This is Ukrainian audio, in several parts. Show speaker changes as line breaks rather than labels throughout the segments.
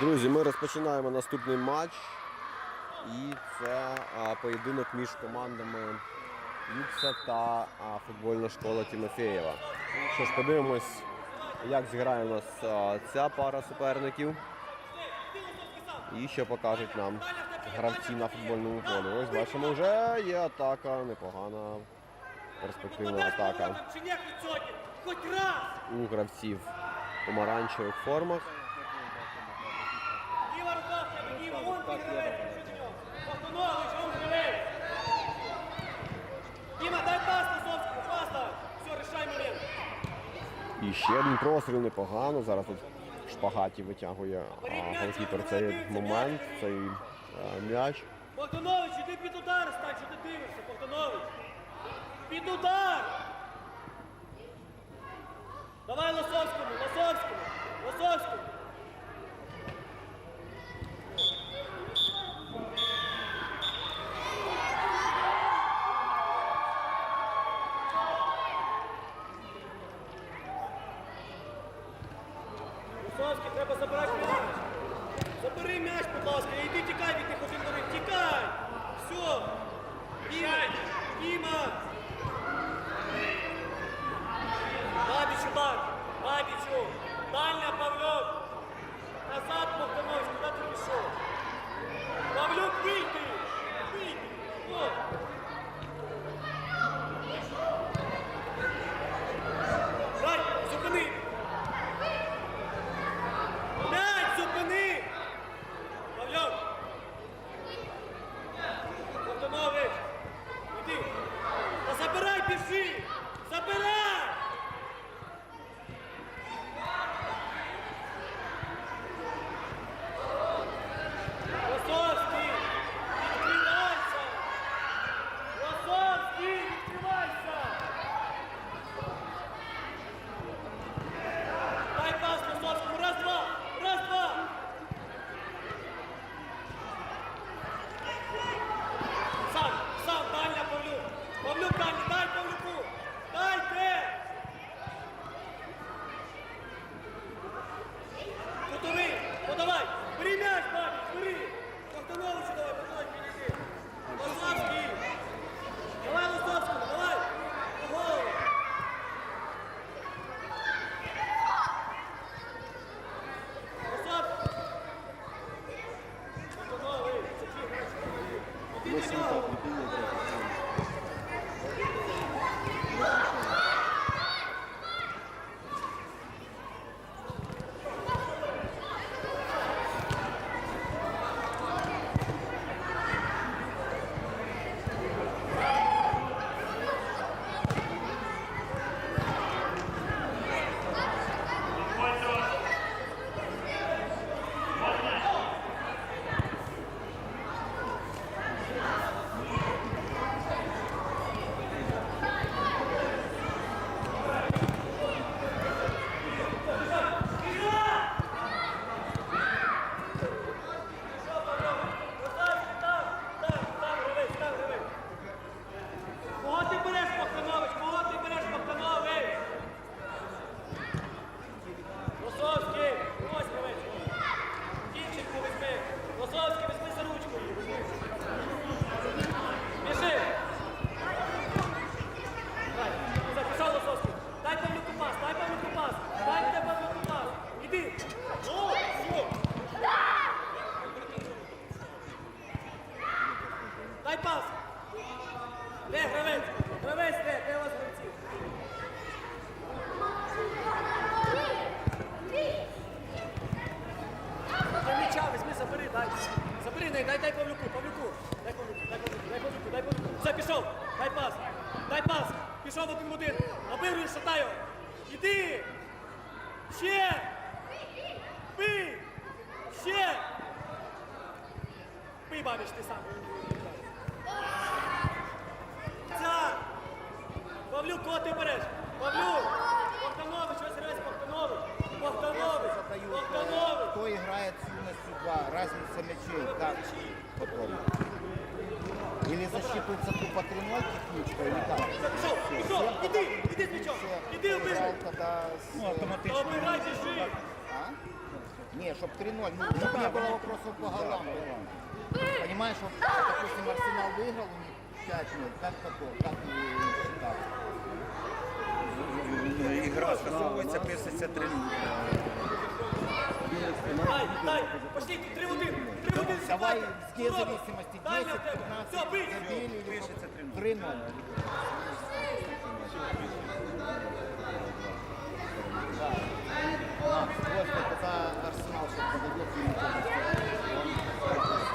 Друзі, ми розпочинаємо наступний матч. І це а, поєдинок між командами Юкса та а, футбольна школа Тімофєєва. Що ж, подивимось, як зіграє у нас а, ця пара суперників. І що покажуть нам гравці на футбольному полі. Ось бачимо, вже є атака, непогана перспективна атака у гравців помаранчевих формах.
Ліва рука в тебе, ліва, вон ти гравець, що до нього. Богданович, вон гравець. Діма, дай пас Лисовському, пас дай. Все, рішай момент.
І ще один простріл непогано. Зараз тут в шпагаті витягує голкіпер цей момент, цей м'яч.
Богданович, іди під удар стань, що ти дивишся, Богданович. Під удар! Давай Лосовському, Лосовському, Лосовському. Лосовський, треба забирати м'яч. Забери м'яч, будь ласка, і йди тікай від них один до них. Тікай! Все! Діма! Діма! Бабіч удар! Бабічу! Дальня Павлюк! Назад, Богданович, куди ти пішов? Павлюк, вийди!
Разница мячей. Как потом? Или засчитывается тупо 3-0 техничка или как?
Пішов, пішов, іди, іди з м'ячом, іди
Играл
обирай!
тогда с...
Обирай, біжи!
А? Не, чтобы 3-0. Ну, ну, не было вопросов по голам. Понимаешь, вот, допустим, Арсенал выиграл у них 5-0. Как такое? Как считать?
Ігра скасовується, пишеться 3
Дай, дай, пошли, три в один, три в один.
Давай
сідайте.
с независимости
Дай на тебе.
10-15
Все, бий.
забили или
Пишеться 3-0.
3-0. Да. А, просто пока Арсенал сейчас подойдет, и ничего не сделает.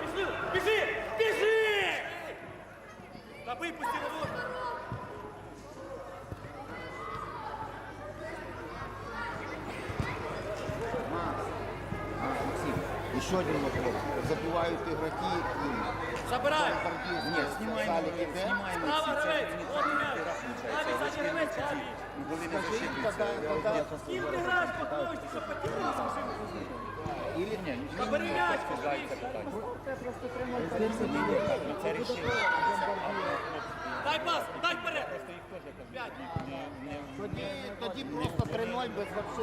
Пішли, біжи, біжи! Та бий, пусти ворота.
Макс, а, Максим, еще один вопрос. Забивают игроки и
Забирай.
Нет,
Знімаємо, знімаємо всі ці
м'яч.
гра включається.
Правий, задній гравець.
Коли не
когда, когда,
Ким ти граєш по площі, щоб потім скажи?
ні,
Забери м'яч.
Ну, Це рішення.
Дай пас, дай вперед. П'ять.
тоді, тоді просто 3-0 без вообще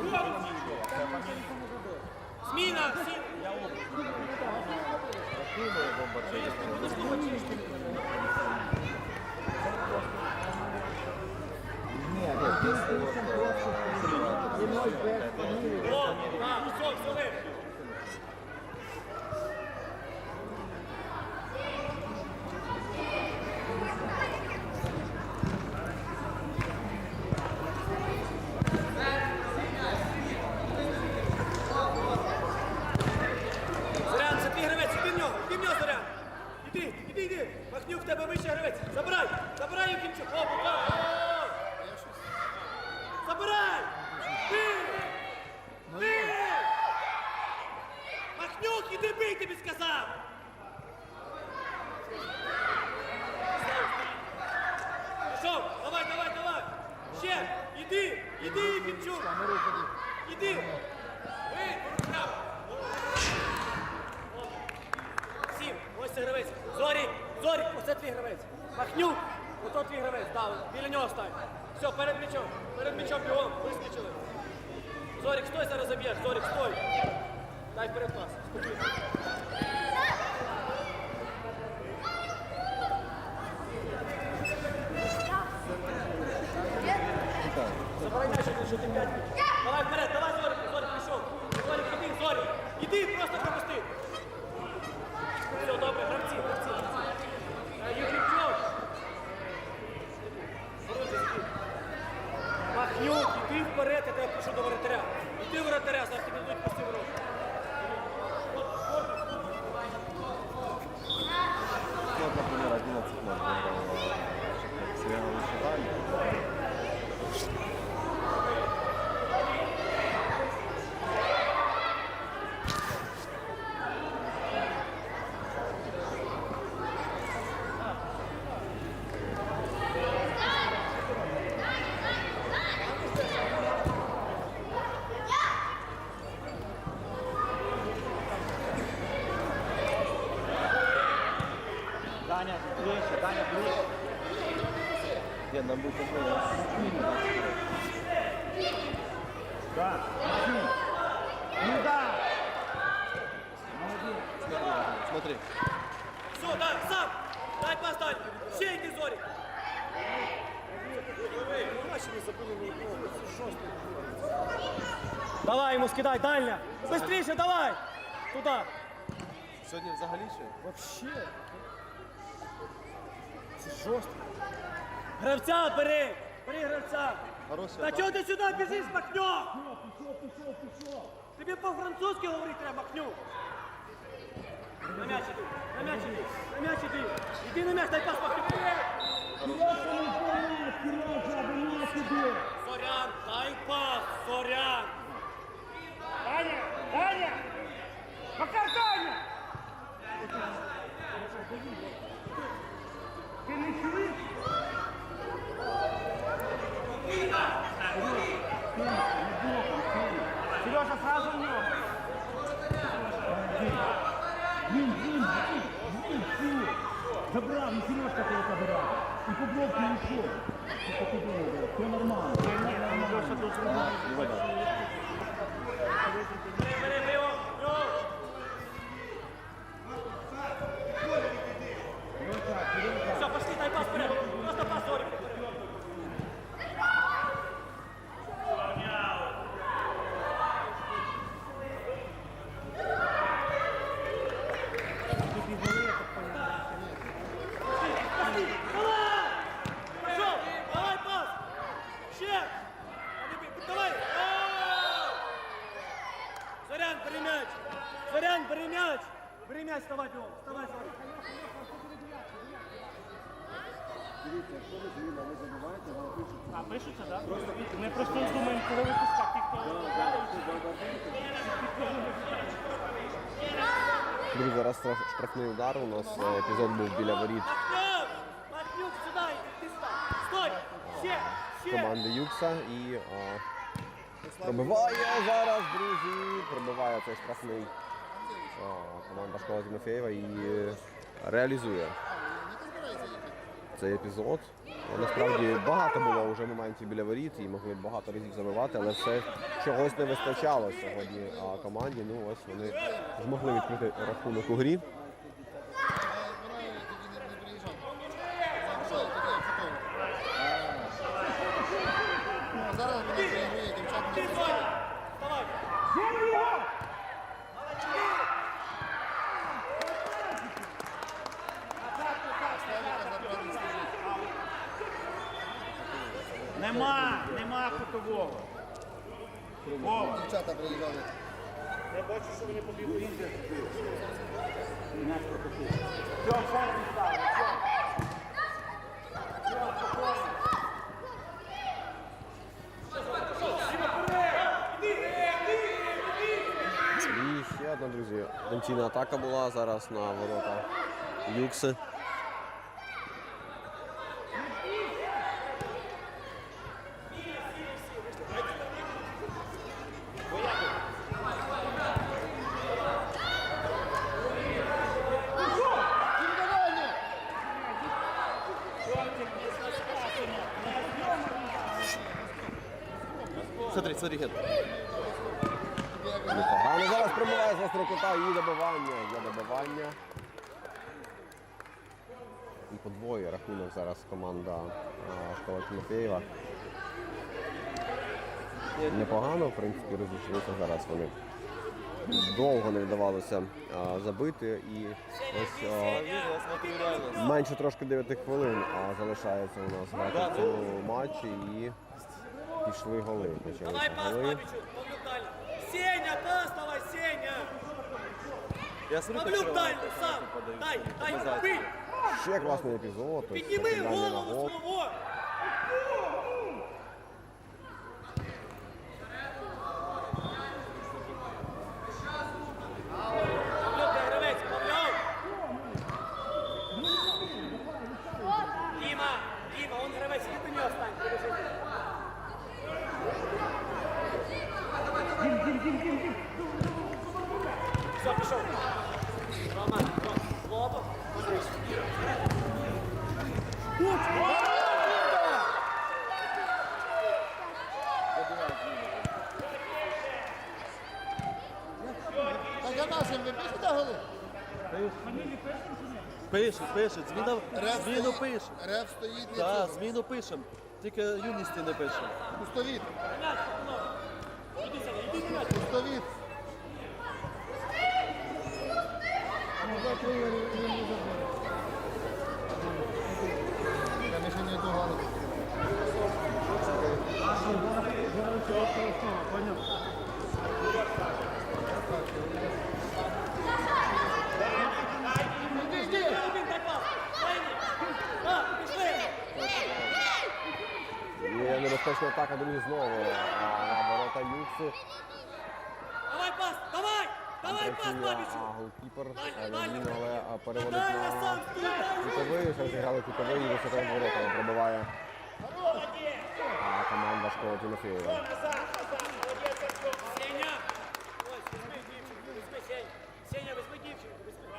Зміна, всі.
Нет, единственный вопрос, что 3-0 без
О, так, все, все ви. Зорян, це твій гравець, іди в нього, іди в нього, Зорян. Іди, іди, іди. Махнюк, в тебе вище гравець. Забирай, забирай Євкімчук. О, пока. О! Забирай! Бий! Бий! Махнюк, іди бий, тобі сказав! Пішов, давай, давай, давай! Ще! Іди! Іди, Євкімчук! Іди! Бий, поручав! Сім, ось це гравець. Зорі, Зорі, оце твій гравець. Махнюк, ото твій гравець, біля нього стань. Все, перед м'ячом, перед м'ячом бігом, вискочили. Зорік, стой, зараз заб'єш, Зорік, стой. Дай перед нас. спокійно. Забирай м'яч, що ти п'ять. Давай вперед, давай, Зорік, Зорік, пішов. Зорік, іди, Зорік. Іди, просто пропусти. Все, добре, гравці, гравці. Е, Юрійчук. Бородянський. Махнюк, іди вперед, я тебе пишу до воротаря. Іди воротаря, зараз тобі дадуть пусті ворота.
Вот, например, 11 ноль Сериал считали.
Даня, ближче, Даня, ближче.
Нет, нам будет такое.
Так. Ну да.
Смотри.
Все, дай, сам. Дай пас, дай. Ще йди, Давай йому скидай, дальня. Быстріше, давай. Туда.
Сьогодні взагалі ще?
Вообще. Це жорстко. Гравця бери! Бери гравця!
Хороший.
Та чого ти сюди біжиш, Махнюк? Тобі по-французьки говорити треба, Махнюк. На м'яч іди, на м'яч іди, на м'яч іди. Іди на м'яч, дай пас Махнюк. Зорян, дай пас, Зорян.
Даня! Даня! Макар Даня! Ти не чуєш? Сразу, сразу в нього. Він, він, він, він, він. Забрав, і Сережка тебе забирав. І по блоку йшов. Все нормально. Все нормально.
Бери, бери, бери його. його. Все, пошли, дай пас вперед. Просто пас до Оріка вперед. Пошли, давай! Пішов, давай пас! Ще! А не бій, Давай! А! Зорян, бери м'яч! Зорян, бери м'яч! Бери м'яч, вставай, Льов, вставай, вставай.
А, пишуться, так? Ми просто думаємо, кого випускати.
Друзі, зараз штраф- штрафний удар. У нас е, епізод був біля воріт
ще!
команди Юкса і а, пробиває зараз, друзі. Пробиває цей штрафний а, команда школа Тимофєєва і е, реалізує цей епізод. Насправді багато було вже моментів біля воріт і могли багато разів забивати, але все чогось не вистачало сьогодні а, команді. Ну ось вони змогли відкрити рахунок у грі.
Зараз вона реагує, дівчат
Ти,
не
Зоря! Давай!
Нема, нема кутового. Вова.
дівчата приїжджали.
Я бачу, що вони побігли. Все, все, все.
І ще одна, друзі, потенційна атака була зараз на ворота Юкси. Смотри, Непогано зараз пробиває з острого кута і добивання. Є добивання. І подвоює рахунок зараз команда школа Тимофєєва. Непогано, в принципі, розійшлися зараз вони. Довго не вдавалося а, забити і ось а, менше трошки 9 хвилин а, залишається у нас грати в цьому матчі і пішли голи.
Давай пас, Павлючу! Павлюк далі. Сеня, пас давай, Сеня!
Я смотрю,
Павлюк далі, сам! Дай, дай, бий!
Ще класний епізод.
Підніми голову свого! Павлюк, де гравець, Павлюк! Діма, Діма, он гравець, іди до нього стань, подожди. Все, пішов. Рома, Рома, лобом.
Так я нашим ви пишете голи?
Пише, пише, зміна, зміну пише.
Реф стоїть не
Так, зміну пишемо. Тільки юності не пишемо.
Пустовіт.
М'яча.
Пустовіт.
точна атака, друзі, знову на ворота Юкси.
Давай пас! Давай! Давай пас, Бабічу!
Голкіпер Він, але переводить на кутовий. Ще зіграли кутовий і висока ворота пробиває а команда школа Тимофєєва.
Сеня,
возьми дівчинку, возьми.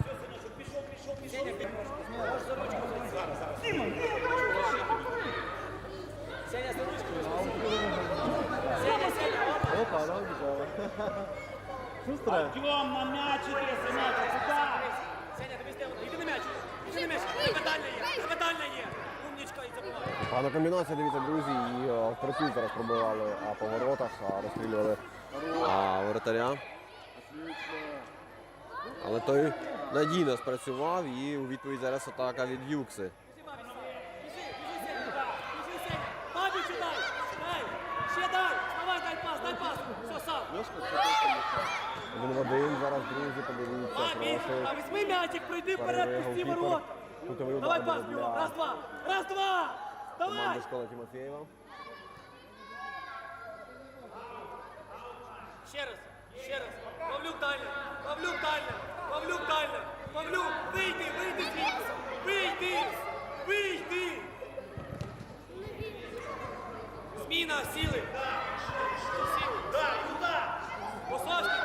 Все,
синочок, пішов, пішов, пішов. Можеш за ручку зараз.
Опа, она убежала. Шустрая. Идем на мяч, Одесса, мяч, сюда!
Сеня, тобі сделано. Іди на м'яч. Іди на м'яч. Капітальна є. Капітальна є. Умнічка і забуває.
Пана комбінація, дивіться, друзі, і а, в профіль зараз пробивали а, по воротах, а, розстрілювали а, воротаря. Але той надійно спрацював і у відповідь зараз атака від Юкси. Один в один зараз, друзі, подивіться,
Бабі,
прошу.
а візьми м'ячик, пройди
Перериває
вперед, пусти
голкіпер.
ворот.
Кутовий
Давай
удар
пас,
буде
бігом.
для
Раз, два. Раз, два. Давай.
команди школи Тимофєєва.
Ще раз, ще раз. Павлюк дальня, Павлюк дальня, Павлюк дальня, Павлюк, вийди, вийди звідси, вийди, вийди. Зміна, сіли. Сіли. Пославський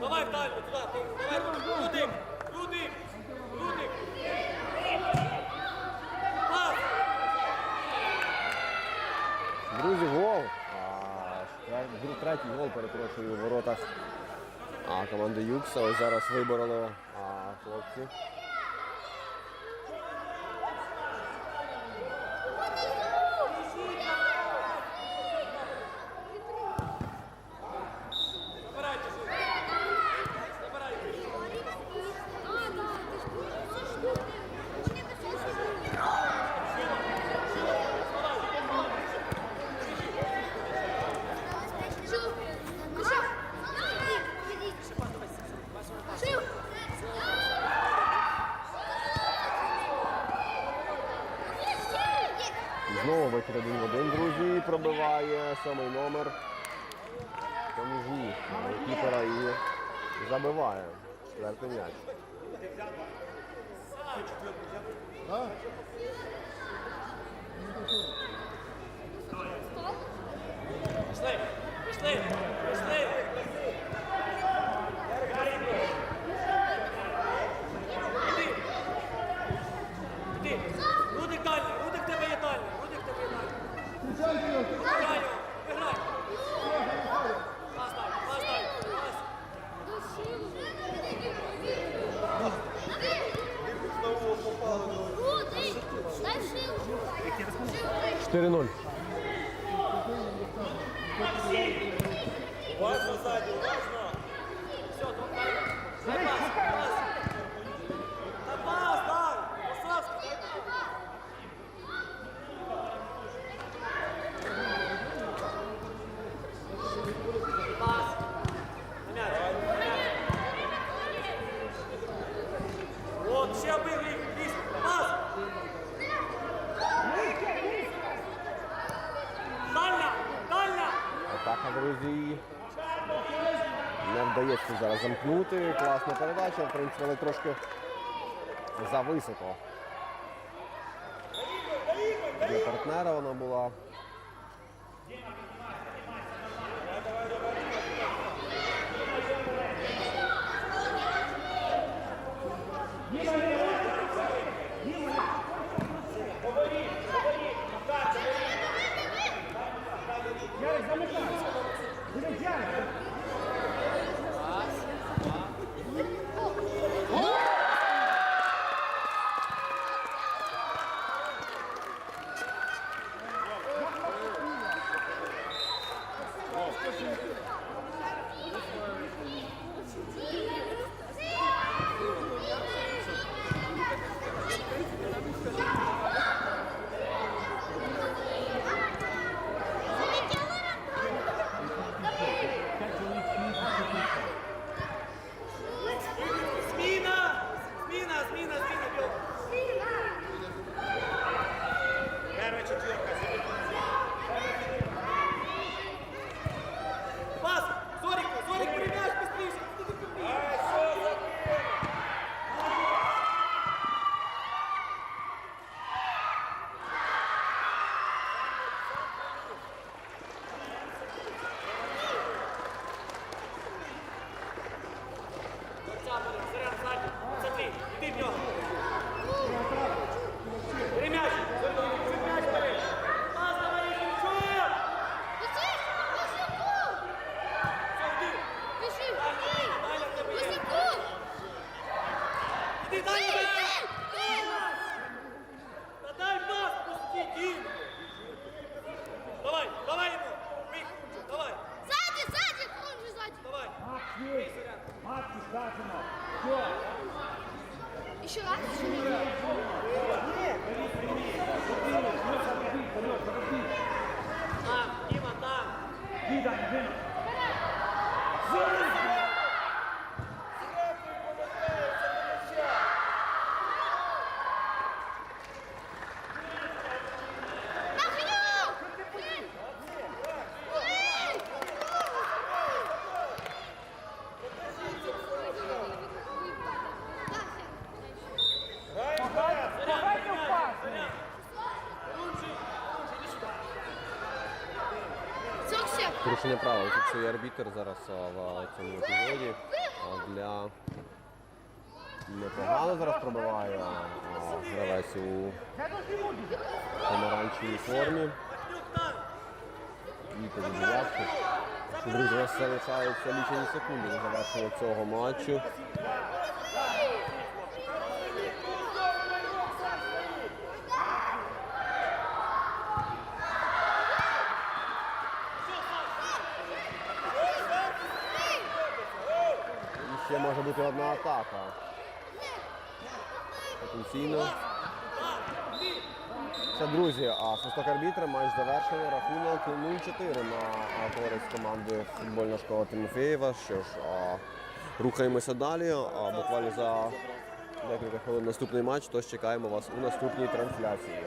Давай в туди, давай, Рудик, Рудик.
Друзі, гол. А, третій гол, перепрошую, в воротах а, команди Юкса. Ось зараз вибороли а, хлопці.
Забирайте, Жил. Забирайте.
І Знову вихід один в один, друзі, і пробиває сьомий номер. Поміж ніг кіпера і забиває четвертий м'яч.
Пішли, пішли, пішли. Іди. Іди. Рудик дальній, Рудик в тебе є дальній, Рудик в тебе є дальній. Грай його, виграй. Пас дай, пас дай, пас.
Дай
4-0.
Все, дай, дай пас, пас. Дай пас, дай. Пославський. Пас. На м'яч. На м'яч. От, ще обив ліг, ліг. Пас. Дальня, дальня.
Атака, друзі. Не вдається зараз. Класна передача, в принципі, але трошки зависоко. Для партнера вона була. Порушення правил. Фіксує арбітер зараз в цьому епізоді. Для непогано зараз пробиває гравець у помаранчевій формі. І. Що, друзі, залишаються лічені секунди до завершення цього матчу. І ще може бути одна атака. Потенційно. Все, друзі, а свисток арбітра, матч завершено. Рахунок 0-4 на користь команди футбольна школа Тимофєєва. Що ж, а, рухаємося далі. А, буквально за декілька хвилин наступний матч, тож чекаємо вас у наступній трансляції.